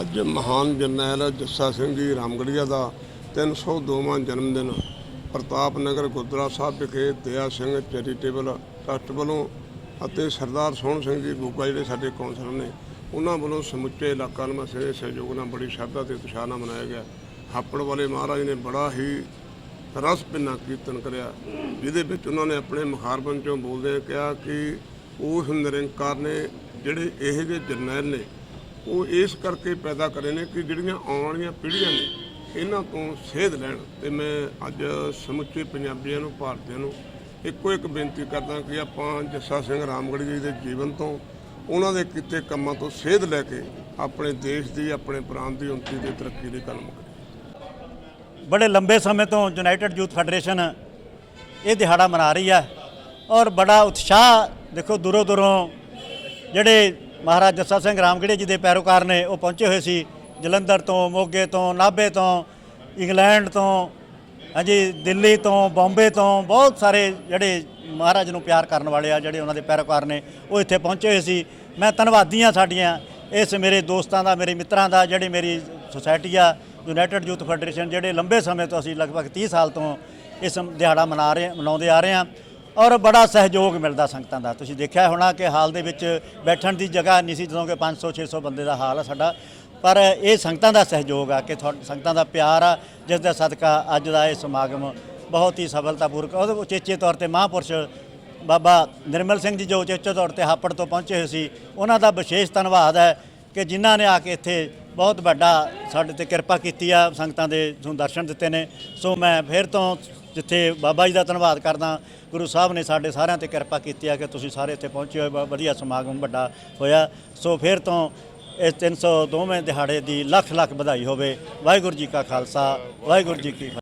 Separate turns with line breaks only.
ਅੱਜ ਮਹਾਨ ਜਰਨੈਲ ਜੱਸਾ ਸਿੰਘ ਜੀ ਰਾਮਗੜੀਆ ਦਾ 302ਵਾਂ ਜਨਮ ਦਿਨ ਪ੍ਰਤਾਪ ਨਗਰ ਗੁਰਦੁਆਰਾ ਸਾਹਿਬ ਵਿਖੇ ਦਇਆ ਸਿੰਘ ਚੈਰੀਟੇਬਲ ਟਰਸਟ ਵੱਲੋਂ ਅਤੇ ਸਰਦਾਰ ਸੋਹਣ ਸਿੰਘ ਜੀ ਗੁੱਗਾ ਜਿਹੜੇ ਸਾਡੇ ਕੌਂਸਲਰ ਨੇ, ਉਹਨਾਂ ਵੱਲੋਂ ਸਮੁੱਚੇ ਇਲਾਕਾ ਨੂੰ ਦੇ ਸਹਿਯੋਗ ਨਾਲ ਬੜੀ ਸ਼ਰਧਾ ਤੇ ਉਤਸ਼ਾਹ ਨਾਲ ਮਨਾਇਆ ਗਿਆ। ਹਾਪੜ ਵਾਲੇ ਮਹਾਰਾਜ ਨੇ ਬੜਾ ਹੀ ਰਸ ਪਿੰਨਾ ਕੀਰਤਨ ਕਰਿਆ, ਜਿਹਦੇ ਵਿੱਚ ਉਹਨਾਂ ਨੇ ਆਪਣੇ ਮੁਖਾਰਬਨ ਚੋਂ ਬੋਲਦੇ ਕਿਹਾ ਕਿ ਉਸ ਨਿਰੰਕਾਰ ਨੇ ਜਿਹੜੇ ਇਹੋ ਜਿਹੇ ਜਰਨੈਲ ਨੇ ਉਹ ਇਸ ਕਰਕੇ ਪੈਦਾ ਕਰੇ ਨੇ ਕਿ ਜਿਹੜੀਆਂ ਆਉਣ ਵਾਲੀਆਂ ਪੀੜ੍ਹੀਆਂ ਨੇ, ਇਹਨਾਂ ਤੋਂ ਸੇਧ ਲੈਣ। ਤੇ ਮੈਂ ਅੱਜ ਸਮੁੱਚੇ ਪੰਜਾਬੀਆਂ ਨੂੰ, ਭਾਰਤੀਆਂ ਨੂੰ ਇੱਕੋ ਇੱਕ ਬੇਨਤੀ ਕਰਦਾ ਕਿ ਆਪਾਂ ਜੱਸਾ ਸਿੰਘ ਰਾਮਗੜ੍ਹ ਜੀ ਦੇ ਜੀਵਨ ਤੋਂ ਉਹਨਾਂ ਦੇ ਕੀਤੇ ਕੰਮਾਂ ਤੋਂ ਸੇਧ ਲੈ ਕੇ ਆਪਣੇ ਦੇਸ਼ ਦੀ, ਆਪਣੇ ਪ੍ਰਾਂਤ ਦੀ ਉੱਨਤੀ ਤੇ ਤਰੱਕੀ ਦੀ ਕਲਮ ਕਰੀਏ
ਬੜੇ ਲੰਬੇ ਸਮੇਂ ਤੋਂ ਯੂਨਾਈਟਿਡ ਯੂਥ ਫੈਡਰੇਸ਼ਨ ਇਹ ਦਿਹਾੜਾ ਮਨਾ ਰਹੀ ਹੈ ਔਰ ਬੜਾ ਉਤਸ਼ਾਹ ਦੇਖੋ ਦੂਰੋਂ ਦੂਰੋਂ ਜਿਹੜੇ ਮਹਾਰਾਜ ਜੱਸਾ ਸਿੰਘ ਰਾਮਗੜ੍ਹੇ ਜੀ ਦੇ ਪੈਰੋਕਾਰ ਨੇ, ਉਹ ਪਹੁੰਚੇ ਹੋਏ ਸੀ ਜਲੰਧਰ ਤੋਂ, ਮੋਗੇ ਤੋਂ, ਨਾਭੇ ਤੋਂ, ਇੰਗਲੈਂਡ ਤੋਂ, ਹਾਂਜੀ, ਦਿੱਲੀ ਤੋਂ, ਬੰਬੇ ਤੋਂ, ਬਹੁਤ ਸਾਰੇ ਜਿਹੜੇ ਮਹਾਰਾਜ ਨੂੰ ਪਿਆਰ ਕਰਨ ਵਾਲੇ ਆ, ਜਿਹੜੇ ਉਹਨਾਂ ਦੇ ਪੈਰੋਕਾਰ ਨੇ, ਉਹ ਇੱਥੇ ਪਹੁੰਚੇ ਹੋਏ ਸੀ। ਮੈਂ ਧੰਨਵਾਦੀ ਹਾਂ ਸਾਡੀਆਂ, ਇਸ ਮੇਰੇ ਦੋਸਤਾਂ ਦਾ, ਮੇਰੇ ਮਿੱਤਰਾਂ ਦਾ, ਜਿਹੜੀ ਮੇਰੀ ਸੁਸਾਇਟੀ ਆ, ਯੂਨਾਈਟਿਡ ਯੂਥ ਫੈਡਰੇਸ਼ਨ, ਜਿਹੜੇ ਲੰਬੇ ਸਮੇਂ ਤੋਂ ਅਸੀਂ ਲਗਭਗ 30 ਸਾਲ ਤੋਂ ਇਸ ਦਿਹਾੜਾ ਮਨਾ ਰਹੇ, ਮਨਾਉਂਦੇ ਆ ਰਹੇ ਹਾਂ। ਔਰ ਬੜਾ ਸਹਿਯੋਗ ਮਿਲਦਾ ਸੰਗਤਾਂ ਦਾ। ਤੁਸੀਂ ਦੇਖਿਆ ਹੋਣਾ ਕਿ ਹਾਲ ਦੇ ਵਿੱਚ ਬੈਠਣ ਦੀ ਜਗ੍ਹਾ ਨਹੀਂ ਸੀ, ਜਦੋਂ ਕਿ 500 600 ਬੰਦੇ ਦਾ ਹਾਲ ਆ ਸਾਡਾ। ਪਰ ਇਹ ਸੰਗਤਾਂ ਦਾ ਸਹਿਯੋਗ ਆ ਕਿ ਤੁਹਾ- ਸੰਗਤਾਂ ਦਾ ਪਿਆਰ ਆ, ਜਿਸ ਦਾ ਸਦਕਾ ਅੱਜ ਦਾ ਇਹ ਸਮਾਗਮ ਬਹੁਤ ਹੀ ਸਫਲਤਾਪੂਰਕ, ਉਹਦੇ ਉਚੇਚੇ ਤੌਰ ਤੇ ਮਹਾਂਪੁਰਸ਼ ਬਾਬਾ ਨਿਰਮਲ ਸਿੰਘ ਜੀ ਜੋ ਉਚੇਚੇ ਤੌਰ ਤੇ ਹਾਪੜ ਤੋਂ ਪਹੁੰਚੇ ਹੋਏ ਸੀ, ਉਹਨਾਂ ਦਾ ਵਿਸ਼ੇਸ਼ ਧੰਨਵਾਦ ਹੈ ਕਿ ਜਿਨ੍ਹਾਂ ਨੇ ਆ ਕੇ ਇੱਥੇ ਬਹੁਤ ਵੱਡਾ ਸਾਡੇ ਤੇ ਕਿਰਪਾ ਕੀਤੀ ਆ, ਸੰਗਤਾਂ ਦੇ ਨੂੰ ਦਰਸ਼ਨ ਦਿੱਤੇ ਨੇ। ਸੋ ਮੈਂ ਫਿਰ ਤੋਂ ਜਿੱਥੇ ਬਾਬਾ ਜੀ ਦਾ ਧੰਨਵਾਦ ਕਰਦਾ, ਗੁਰੂ ਸਾਹਿਬ ਨੇ ਸਾਡੇ ਸਾਰਿਆਂ ਤੇ ਕਿਰਪਾ ਕੀਤੀ ਆ ਕਿ ਤੁਸੀਂ ਸਾਰੇ ਇੱਥੇ ਪਹੁੰਚੇ ਹੋਏ ਵਧੀਆ ਸਮਾਗਮ ਵੱਡਾ ਹੋਇਆ। ਸੋ ਫਿਰ ਤੋਂ ਇਸ 302ਵੇਂ ਦਿਹਾੜੇ ਦੀ ਲੱਖ ਲੱਖ ਵਧਾਈ ਹੋਵੇ। ਵਾਹਿਗੁਰੂ ਜੀ ਕਾ ਖਾਲਸਾ, ਵਾਹਿਗੁਰੂ ਜੀ ਕੀ ਫਤਿਹ।